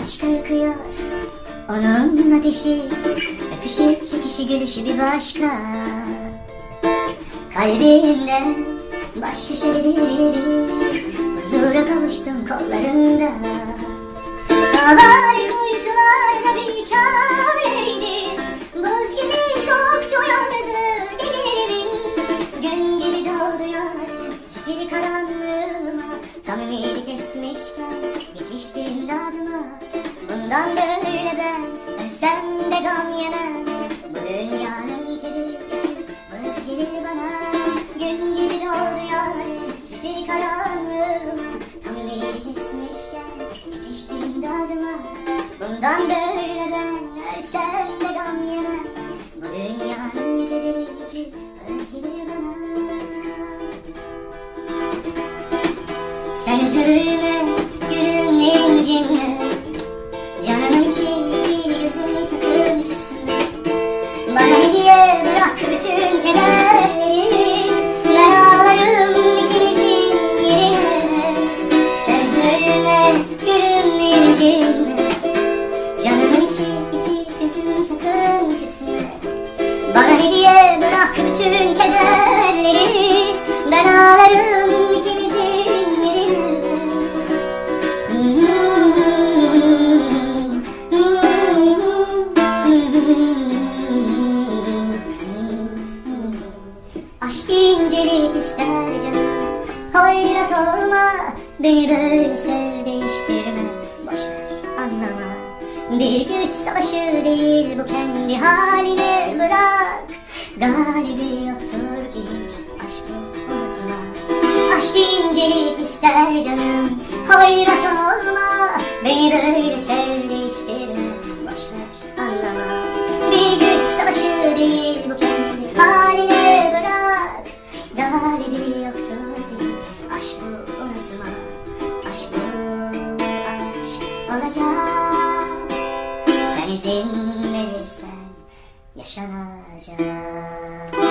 aşka yakıyor. Onun ateşi Öpüşü çekişi gülüşü bir başka. Kalbimde baş köşeleri Huzura kavuştum kollarında. Dağlar kuytularda bir çareydi Buz gibi soğuktu yalnızlığı gecelerimin Gün gibi doğdu yar Zifiri karanlığıma Tam ümidi kesmişken Yetiştim dadıma Bundan böyle ben Ölsem de gam yemem. Bu dünyanın kederi Buz gelir bana. Gün gibi doğdu yar Zifiri karanlığıma Tam ümidi kesmişken Yetiştim dadıma. Bundan böyle ben Ölsem de gam yemem. Bu dünyanın kederi Buz gelir bana. Sen üzülme, bütün kederleri Ben ağlarım ikimizin yerine. Aşk incelik ister canım Hayrat olma. Beni böyle sev değiştirme Boş ver anlama. Bir güç savaşı değil bu kendi haline bırak Galibi yoktur ki hiç aşkı unutma. Aşk incelik ister canım Hayrat olma. Beni böyle sev değiştirme Boş ver anlama. Bir güç savaşı değil bu kendi haline bırak. Galibi yoktur ki hiç aşkı unutma. Aşk bu aşk olacak. Sen izin verirsen よっしゃーじゃー